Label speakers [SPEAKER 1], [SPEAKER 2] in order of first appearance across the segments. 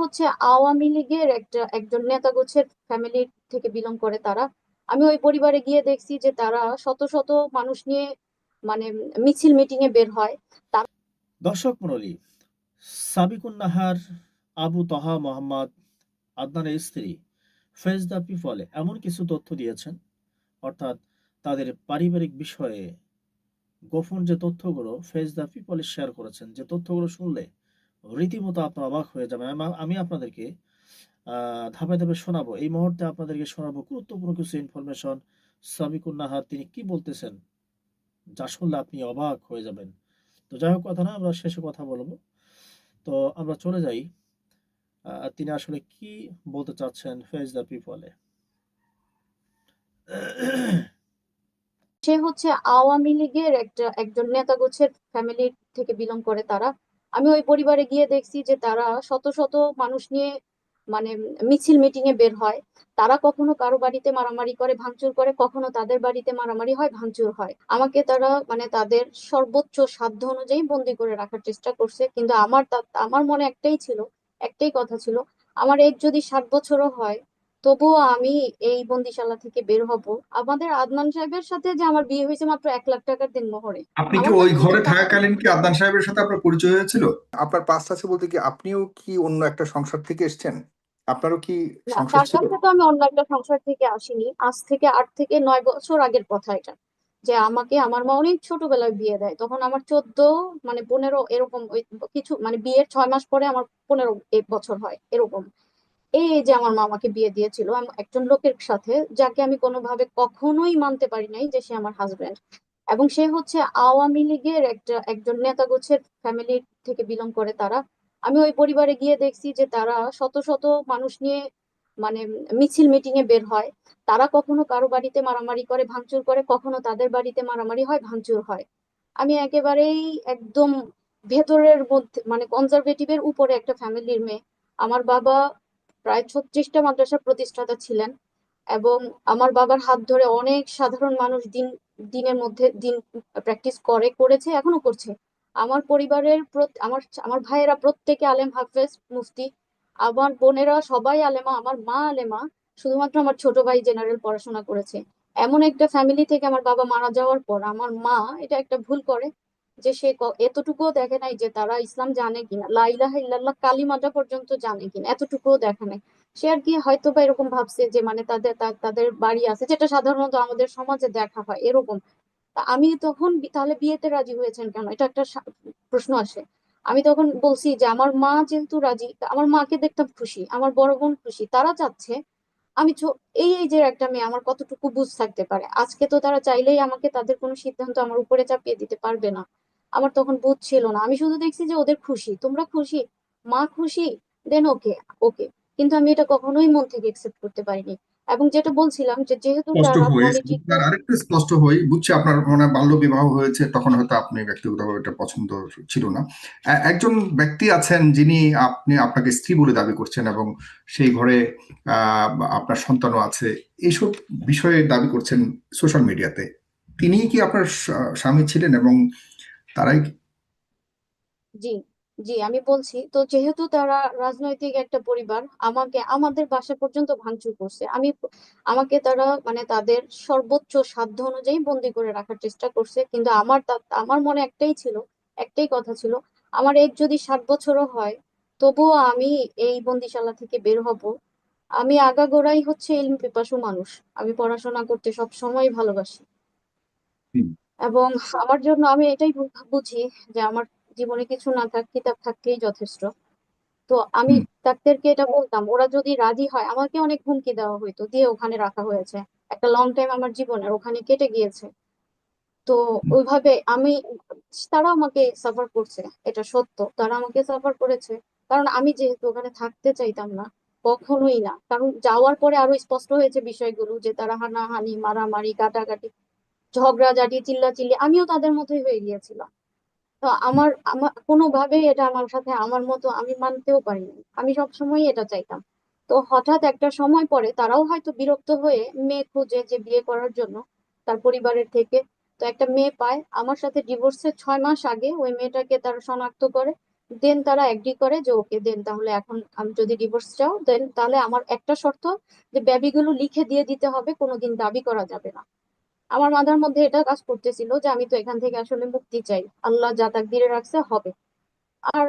[SPEAKER 1] হচ্ছে আওয়ামী লীগের একটা, একজন নেতা গোছের ফ্যামিলি থেকে বিলং করে তারা। আমি ওই পরিবারে গিয়ে দেখছি যে তারা শত শত মানুষ নিয়ে মানে মিছিল মিটিং এ বের হয়।
[SPEAKER 2] দর্শক মণ্ডলী সাবিকুন নাহার আবু তহা মোহাম্মদ আদনানের স্ত্রী, ফেজ দ্য পিপলে এমন কিছু তথ্য দিয়েছেন। অর্থাৎ তাদের পারিবারিক বিষয়ে গোপন যে তথ্যগুলো ফেজ দ্য পিপলে শেয়ার করেছেন, যে তথ্যগুলো শুনলে রীতিমতো আপনার অবাক হয়ে যাবে আমি- আপনাদেরকে ধাপে ধাপে শোনাবো। এই মুহূর্তে আপনাদেরকে শোনাবো গুরুত্বপূর্ণ কিছু ইনফরমেশন সাবিকুন নাহার, তিনি কি বলতেছেন? যা শুনলে আপনি অবাক হয়ে যাবেন। তো যাই হোক, কথা না, আমরা শেষে কথা বলব। তো আমরা চলে যাই। তিনি আসলে কি বলতে চাচ্ছেন ফেস দ্য পিপলে
[SPEAKER 1] সে হচ্ছে আওয়ামী লীগের একটা, একজন নেতা গোছের ফ্যামিলি থেকে বিলং করে তারা। আমি ওই পরিবারে গিয়ে দেখছি যে তারা শত শত মানুষ নিয়ে মানে মিছিল মিটিং এ বের হয়। তারা কখনো কারও বাড়িতে মারামারি করে, ভাঙচুর করে, কখনো তাদের বাড়িতে মারামারি হয়, ভাঙচুর হয়। আমাকে তারা মানে তাদের সর্বোচ্চ সাধ্য অনুযায়ী বন্দি করে রাখার চেষ্টা করছে। কিন্তু আমার আমার মনে একটাই ছিল, একটাই কথা ছিল, আমার এজ যদি ষাট বছরও হয় তবুও আমি এই বন্দিশালা থেকে বের হব। আমাদের আদনান সাহেবের সাথে যে আমার বিয়ে হয়েছে মাত্র এক লাখ টাকার দিনমোহরে
[SPEAKER 3] আপনি কি ওই ঘরে থাকাকালীন কি আদনান সাহেবের সাথে আপনার পরিচয় হয়েছিল?
[SPEAKER 4] আপনার পাস্ট আছে বলতে কি আপনিও কি অন্য একটা সংসার থেকে এসেছেন? আপনারও কি সংসার
[SPEAKER 1] তার
[SPEAKER 4] ছিল?
[SPEAKER 1] তো আমি অন্য একটা সংসার থেকে আসিনি। আজ থেকে আট থেকে নয় বছর আগের কথা এটা। যে আমাকে আমার মা অনেক ছোটবেলায় বিয়ে দেয়। তখন আমার চোদ্দ মানে পনেরো এরকম ওই কিছু মানে বিয়ের ছয় মাস পরে আমার পনেরো এক বছর হয় এরকম। এই যে আমার মামাকে বিয়ে দিয়েছিল একজন লোকের সাথে যাকে আমি কোনোভাবে কখনোই মানতে পারি নাই যে সে আমার হাজবেন্ড এবং সে হচ্ছে আওয়ামী লীগের একটা, একজন নেতা গোছের ফ্যামিলি থেকে বিলং করে তারা। আমি ওই পরিবারে গিয়ে দেখছি যে তারা শত শত মানুষ নিয়ে মানে মিছিল মিটিং এ বের হয়। তারা কখনো কারও বাড়িতে মারামারি করে, ভাঙচুর করে, কখনো তাদের বাড়িতে মারামারি হয়, ভাঙচুর হয়। আমি একেবারেই একদম ভেতরের মধ্যে মানে কনজারভেটিভের উপরে একটা ফ্যামিলির মেয়ে। আমার বাবা প্রায় ছত্রিশটা মাদ্রাসার প্রতিষ্ঠাতা ছিলেন এবং আমার বাবার হাত ধরে অনেক সাধারণ মানুষ দিন, দিনের মধ্যে দিন প্র্যাকটিস করে, করেছে, এখনও করছে। আমার পরিবারের আমার আমার ভাইয়েরা প্রত্যেকে আলেম হাফেজ মুফতি, আমার বোনেরা সবাই আলেমা, আমার মা আলেমা, শুধুমাত্র আমার ছোট ভাই জেনারেল পড়াশোনা করেছে। এমন একটা ফ্যামিলি থেকে আমার বাবা মারা যাওয়ার পর আমার মা এটা একটা ভুল করে যে সে এতটুকুও দেখে নাই যে তারা ইসলাম জানে কিনা, লা ইলাহা ইল্লাল্লাহ কালিমাটা পর্যন্ত জানে কিনা, এতটুকুও দেখে নাই। সে আর কি হয়তো বা এরকম ভাবছে যে মানে তাদের তাদের বাড়ি আছে, যেটা সাধারণত আমাদের সমাজে দেখা হয় এরকম। আমি তখন তাহলে বিয়েতে রাজি হয়েছেন কেন? এটা একটা প্রশ্ন আসে। আমি তখন বলছি যে আমার মা যেহেতু রাজি আমার মাকে দেখতাম খুশি, আমার বড় বোন খুশি, তারা চাচ্ছে। আমি এই এই যে একটা মেয়ে, আমার কতটুকু বুঝ থাকতে পারে? আজকে তো তারা চাইলেই আমাকে তাদের কোনো সিদ্ধান্ত আমার উপরে চাপিয়ে দিতে পারবে না। আমার তখন বুঝ ছিল না। আমি শুধু দেখছি যে ওদের খুশি। তোমরা খুশি? মা খুশি? দেন ওকে ওকে কিন্তু আমি এটা কখনোই মন থেকে একসেপ্ট করতে পারিনি। এবং যেটা বলছিলাম যে যেহেতু
[SPEAKER 3] আরেকটু স্পষ্ট হই। বুঝছি আপনার মানে বাল্য বিবাহ হয়েছে তখন হয়তো আপনি ব্যক্তিগতভাবে এটা পছন্দ ছিল না। একজন ব্যক্তি আছেন যিনি আপনি আপনাকে স্ত্রী বলে দাবি করছেন এবং সেই ঘরে আহ, আপনার সন্তানও আছে। এইসব বিষয়ে দাবি করছেন সোশ্যাল মিডিয়াতে। তিনি কি আপনার স্বামী ছিলেন এবং তারাই
[SPEAKER 1] জি জি আমি বলছি তো যেহেতু তারা রাজনৈতিক একটা পরিবার আমাকে আমাদের বাসা পর্যন্ত ভাঙচুর করছে আমি আমাকে তারা মানে তাদের সর্বোচ্চ সাধ্য অনুযায়ী বন্দি করে রাখার চেষ্টা করছে কিন্তু আমার আমার মনে একটাই ছিল একটাই কথা ছিল আমার এজ যদি ষাট বছরও হয় তবুও আমি এই বন্দিশালা থেকে বের হব। আমি আগাগোড়াই হচ্ছে ইলম পিপাসু মানুষ আমি পড়াশোনা করতে সব সময় ভালোবাসি। এবং আমার জন্য আমি এটাই বুঝি যে আমার জীবনে কিছু না থাক কিতাব থাকলেই যথেষ্ট। তো আমি। ডাক্তারকে এটা বলতাম ওরা যদি রাজি হয় আমাকে অনেক হুমকি দেওয়া হইতো দিয়ে ওখানে রাখা হয়েছে। একটা লং টাইম আমার জীবনের ওখানে কেটে গিয়েছে। তো ওইভাবে আমি তারা আমাকে সাফার করছে এটা সত্য। তারা আমাকে সাফার করেছে। কারণ আমি যেহেতু ওখানে থাকতে চাইতাম না কখনোই না। কারণ যাওয়ার পরে আরও স্পষ্ট হয়েছে বিষয়গুলো যে তারা হানাহানি মারামারি কাটাকাটি। ঝগড়াঝাটি, চিল্লাচিল্লি, আমিও তাদের মতোই হয়ে গিয়েছিলাম। তো আমার আমার, কোনোভাবেই এটা আমার সাথে, আমার মতো আমি মানতেও পারিনি। আমি সবসময় এটা চাইতাম। তো হঠাৎ একটা সময় পরে তারাও হয়তো বিরক্ত হয়ে মেয়ে খুঁজে যে বিয়ে করার জন্য তার পরিবারের থেকে, তো একটা মেয়ে পায়। আমার সাথে ডিভোর্সের ছয় মাস আগে ওই মেয়েটাকে তারা শনাক্ত করে। দেন তারা এগ্রি করে যে, ওকে দেন তাহলে এখন আমি যদি ডিভোর্স চাও দেন তাহলে আমার একটা শর্ত যে বেবিগুলো লিখে দিয়ে দিতে হবে, কোনোদিন দাবি করা যাবে না। আমার মাথার মধ্যে এটা কাজ করতেছিল যে আমি তো এখান থেকে আসলে মুক্তি চাই। আল্লাহ যা তাকদিরে রাখছে হবে। আর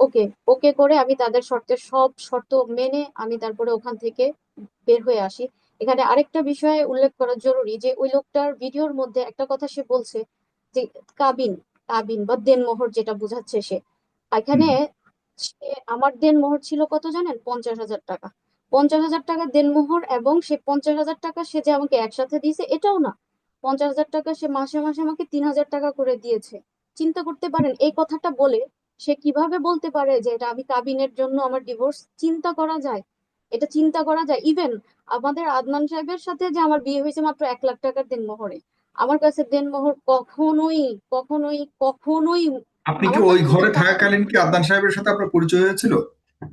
[SPEAKER 1] ওকে ওকে করে আমি তাদের শর্তের সব শর্ত মেনে আমি তারপরে ওখান থেকে বের হয়ে আসি। এখানে আরেকটা বিষয় উল্লেখ করা জরুরি যে ওই লোকটার ভিডিওর মধ্যে একটা কথা সে বলছে যে কাবিন কাবিন বা দেনমোহর যেটা বোঝাচ্ছে সে। এখানে সে আমার দেনমোহর ছিল কত জানেন? পঞ্চাশ হাজার টাকা। পঞ্চাশ হাজার টাকা দেনমোহর এবং সে পঞ্চাশ হাজার টাকা সে যে আমাকে একসাথে দিয়েছে এটাও না। পঞ্চাশ হাজার টাকা সে মাসে মাসে আমাকে তিন হাজার টাকা করে দিয়েছে। চিন্তা করতে পারেন এই কথাটা বলে সে কীভাবে বলতে পারে যে এটা আমি কাবিনের জন্য আমার ডিভোর্স চিন্তা করা যায়? এটা চিন্তা করা যায়? ইভেন আমাদের আদনান সাহেবের সাথে যে আমার বিয়ে হয়েছে মাত্র এক লাখ টাকার দেনমোহরে আমার কাছে দেন দেনমোহর কখনোই কখনোই কখনোই
[SPEAKER 3] আপনি কি ওই ঘরে থাকাকালীন কি আদনান সাহেবের সাথে আপনার পরিচয় হয়েছিল?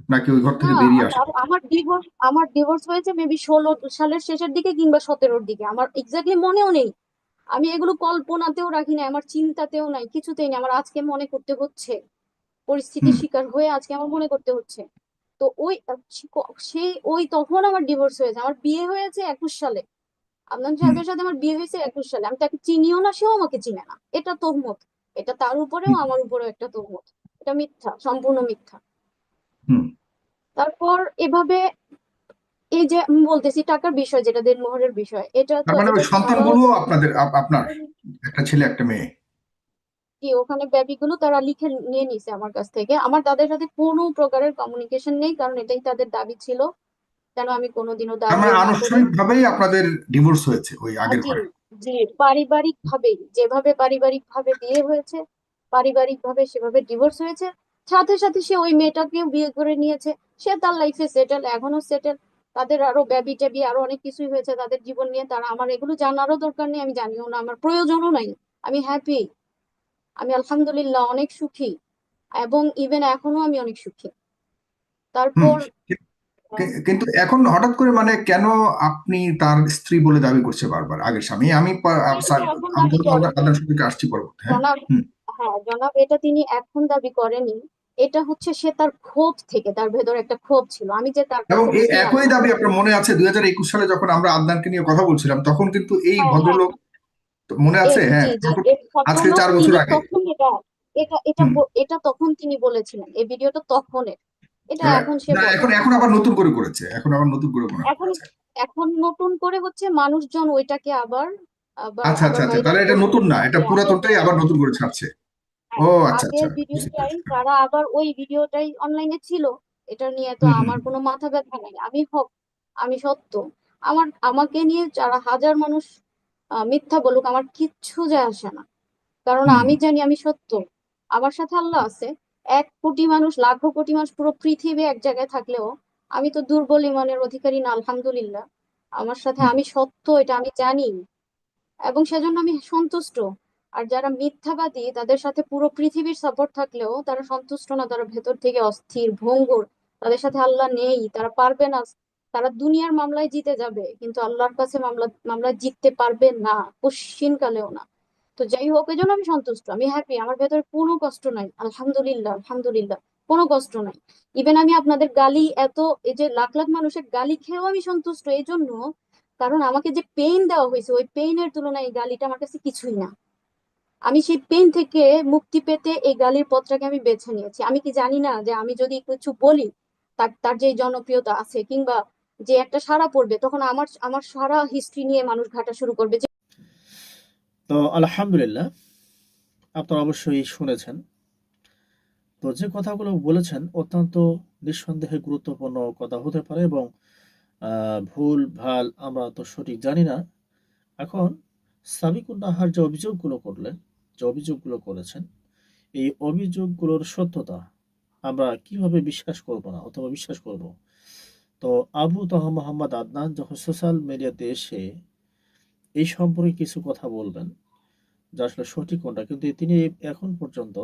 [SPEAKER 3] নাকি ওই ঘর থেকে
[SPEAKER 1] না
[SPEAKER 3] বেরিয়ে আসেন
[SPEAKER 1] আ- আমার ডিভোর্স আমার ডিভোর্স হয়েছে মেবি ষোলো সালের শেষের দিকে কিংবা সতেরোর দিকে। আমার এক্স্যাক্টলি মনেও নেই। আমি এগুলো কল্পনাতেও রাখি না আমার চিন্তাতেও নাই কিছুতেই নেই। আমার আজকে মনে করতে হচ্ছে পরিস্থিতির শিকার হয়ে আজকে আমার মনে করতে হচ্ছে। তো ওই সেই ওই তখন আমার ডিভোর্স হয়েছে। আমার বিয়ে হয়েছে একুশ সালে। আদনান সাহেবের সাথে আমার বিয়ে হয়েছে একুশ সালে। আমি তাকে চিনিও না সেও আমাকে চিনে না। এটা তহমত। এটা তার উপরেও আমার উপরেও একটা তহমত। এটা মিথ্যা সম্পূর্ণ মিথ্যা। তারপর এভাবে এই যে আমি বলতেছি টাকার বিষয় যেটা দেনমোহরের বিষয় এটা
[SPEAKER 3] মানে সন্তানগুলো আপনাদের আপনার একটা ছেলে একটা মেয়ে?
[SPEAKER 1] কি ওখানে বেবিগুলো তারা লিখে নিয়ে নিছে আমার কাছ থেকে। আমার তাদের সাথে কোনো প্রকারের কমিউনিকেশন নেই কারণ এটাই তাদের দাবি ছিল। কেন আমি কোনোদিনও দাবি
[SPEAKER 3] মানে
[SPEAKER 1] না করে
[SPEAKER 3] আনুষ্ঠানিক ভাবেই আপনাদের ডিভোর্স হয়েছে ওই আগের
[SPEAKER 1] জি
[SPEAKER 3] ঘরে
[SPEAKER 1] জি পারিবারিক ভাবেই যেভাবে পারিবারিক ভাবে বিয়ে হয়েছে পারিবারিক ভাবে সেভাবে ডিভোর্স হয়েছে। সাথে সাথে সে ওই মেয়েটাকেও বিয়ে করে নিয়েছে। সে তার লাইফে সেটেল এখনও সেটেল তাদের আরও ব্যাবি ট্যাবি আরও অনেক কিছুই হয়েছে তাদের জীবন নিয়ে। তারা আমার এগুলো জানারও দরকার নেই আমি জানিও না আমার প্রয়োজনও নাই। আমি হ্যাপি আমি আলহামদুলিল্লাহ অনেক সুখী। এবং ইভেন এখনও আমি অনেক সুখী। তারপর
[SPEAKER 3] কিন্তু এখন হঠাৎ করে মানে কেন আপনি তার স্ত্রী বলে দাবি করছে বারবার? আগের স্বামী আমি আসছি পরবর্তী হ্যাঁ?
[SPEAKER 1] জনাব হ্যাঁ জনাব এটা তিনি এখন দাবি করেনি। এটা হচ্ছে সে তার ক্ষোভ থেকে তার ভেতরে একটা ক্ষোভ ছিল। আমি যে তার
[SPEAKER 3] এবং একই দাবি আপনার মনে আছে দুই হাজার একুশ সালে যখন আমরা আদনানকে নিয়ে কথা বলছিলাম তখন কিন্তু এই
[SPEAKER 1] হ্যাঁ,
[SPEAKER 3] ভদ্রলোক তো মনে আছে? হ্যাঁ আজকে চার বছর আগে।
[SPEAKER 1] এটা এটা এটা তখন তিনি বলেছিলেন এই ভিডিওটা তখনের। এটা এখন সে
[SPEAKER 3] এখন এখন আবার নতুন করে করেছে এখন আবার নতুন করে মনে
[SPEAKER 1] এখন এখন নতুন করে হচ্ছে মানুষজন ওইটাকে আবার আবার
[SPEAKER 3] আচ্ছা আচ্ছা আচ্ছা তাহলে এটা নতুন না এটা পুরাতনটাই আবার নতুন করে ছাড়ছে। ও আচ্ছা আচ্ছা
[SPEAKER 1] আগের ভিডিওটাই তারা আবার ওই ভিডিওটাই অনলাইনে ছিল এটা নিয়ে তো
[SPEAKER 3] হুম, হুম।
[SPEAKER 1] আমার কোনো মাথা ব্যথা নেই। আমি হক আমি সত্য। আমার আমাকে নিয়ে যারা হাজার মানুষ আহ, মিথ্যা বলুক আমার কিচ্ছু যায় আসে না। কারণ
[SPEAKER 3] হুম।
[SPEAKER 1] আমি জানি আমি সত্য। আমার সাথে আল্লাহ আছে। এক কোটি মানুষ লাখো কোটি মানুষ পুরো পৃথিবী এক জায়গায় থাকলেও আমি তো দুর্বল ইমানের অধিকারী না আলহামদুলিল্লাহ। আমার সাথে আমি সত্য এটা আমি জানি। এবং সেজন্য আমি সন্তুষ্ট। আর যারা মিথ্যাবাদী, তাদের সাথে পুরো পৃথিবীর সাপোর্ট থাকলেও তারা সন্তুষ্ট না, তারা ভেতর থেকে অস্থির, ভঙ্গুর। তাদের সাথে আল্লাহ নেই, তারা পারবে না। তারা দুনিয়ার মামলায় জিতে যাবে, কিন্তু আল্লাহর কাছে মামলা মামলায় জিততে পারবে না, কোশ্চিন কালেও না। তো যাই হোক এই জন্য আমি সন্তুষ্ট, আমি হ্যাপি আমার ভেতরে কোনো কষ্ট নাই। আলহামদুলিল্লাহ আলহামদুলিল্লাহ, কোনো কষ্ট নাই। ইভেন আমি আপনাদের গালি, এত, এই যে লাখ লাখ মানুষের গালি খেয়েও আমি সন্তুষ্ট এই জন্য কারণ আমাকে যে পেইন দেওয়া হয়েছে, ওই পেইনের তুলনায় এই গালিটা আমার কাছে কিছুই না। আমি সেই পেন থেকে মুক্তি পেতে এই গালির পথটাকে আমি বেছে নিয়েছি। আমি কি জানি না যে আমি যদি কিছু বলি, তার তার যে জনপ্রিয়তা আছে কিংবা যে একটা সাড়া পড়বে, তখন আমার আমার সারা হিস্ট্রি নিয়ে মানুষ ঘাটা শুরু করবে।
[SPEAKER 2] তো আলহামদুলিল্লাহ, আপনারা অবশ্যই শুনেছেন। তো যে কথাগুলো বলেছেন অত্যন্ত নিঃসন্দেহে গুরুত্বপূর্ণ কথা হতে পারে এবং ভুল, ভালো আমরা তো সঠিক জানি না। এখন সাবিকুন নাহার যে অভিযোগগুলো করলেন যে অভিযোগগুলো করেছেন, এই অভিযোগগুলোর সত্যতা আমরা কীভাবে বিশ্বাস করব না অথবা বিশ্বাস করব? তো আবু তহা মোহাম্মদ আদনান যখন সোশ্যাল মিডিয়াতে এসে এই সম্পর্কে কিছু কথা বলবেন, যা আসলে সঠিক কোনটা, কিন্তু তিনি এখন পর্যন্ত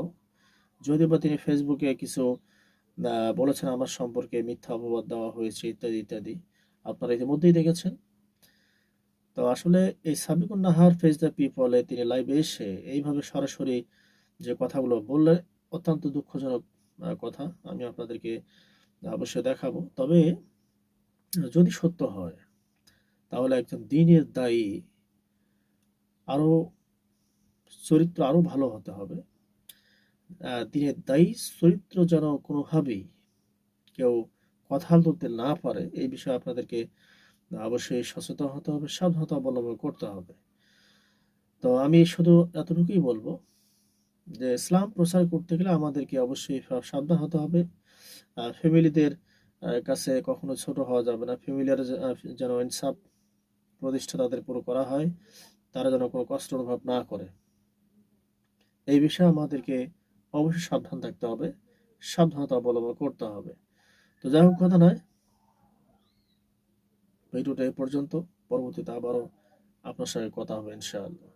[SPEAKER 2] যদিও বা তিনি ফেসবুকে কিছু বলেছেন আমার সম্পর্কে মিথ্যা অপবাদ দেওয়া হয়েছে, ইত্যাদি ইত্যাদি, আপনারা ইতিমধ্যেই দেখেছেন। তো আসলে এই সাবিকুন নাহার ফেস দ্য পিপলে তিনি লাইভে এসে এইভাবে সরাসরি যে কথাগুলো বললে অত্যন্ত দুঃখজনক কথা। আমি আপনাদেরকে অবশ্যই দেখাবো। তবে যদি সত্য হয়, তাহলে একজন দিনের দায়ী আরও চরিত্র আরও ভালো হতে হবে। দিনের দায়ী চরিত্র যেন কোনোভাবেই কেউ কথা তুলতে না পারে, এই বিষয়ে আপনাদেরকে অবশ্যই সচেতন হতে হবে, সাবধানতা অবলম্বন করতে হবে। তো আমি শুধু এতটুকুই বলব যে ইসলাম প্রচার করতে গেলে আমাদেরকে অবশ্যই সাবধান হতে হবে। ফ্যামিলিদের কাছে কখনো ছোট হওয়া যাবে না। ফ্যামিলির যেন ইনসাফ প্রতিষ্ঠা তাদের পুরো করা হয়, তারা যেন কোনো কষ্ট অনুভব না করে। এই বিষয়ে আমাদেরকে অবশ্যই সাবধান থাকতে হবে, সাবধানতা অবলম্বন করতে হবে। তো যাই হোক, কথা নয়। ভিডিওটা এ পর্যন্ত। পরবর্তীতে আবারও আপনার সঙ্গে কথা হবে ইনশাআল্লাহ।